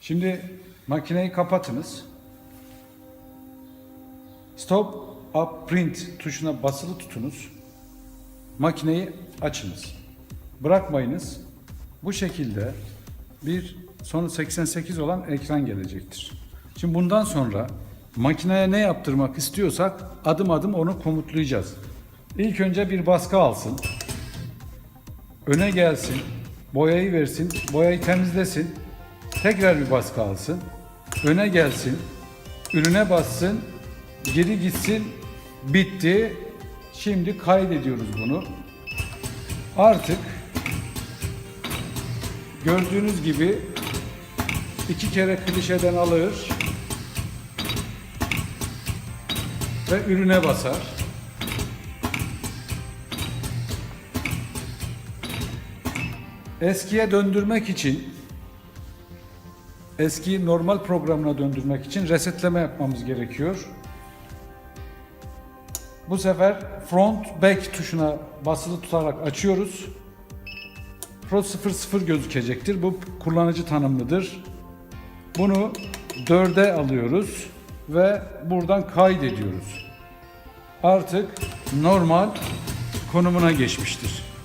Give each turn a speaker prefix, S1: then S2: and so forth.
S1: Şimdi makineyi kapatınız. Stop up print tuşuna basılı tutunuz. Makineyi açınız. Bırakmayınız. Bu şekilde bir sonu 88 olan ekran gelecektir. Şimdi bundan sonra makineye ne yaptırmak istiyorsak adım adım onu komutlayacağız. İlk önce bir baskı alsın. Öne gelsin. Boyayı versin. Boyayı temizlesin. Tekrar bir baskı alsın. Öne gelsin. Ürüne bassın. Geri gitsin. Bitti. Şimdi kaydediyoruz bunu. Artık gördüğünüz gibi iki kere klişeden alır ve ürüne basar. Eskiye döndürmek için eski normal programına döndürmek için resetleme yapmamız gerekiyor. Bu sefer front back tuşuna basılı tutarak açıyoruz. Pro 00 gözükecektir. Bu kullanıcı tanımlıdır. Bunu 4'e alıyoruz ve buradan kaydediyoruz. Artık normal konumuna geçmiştir.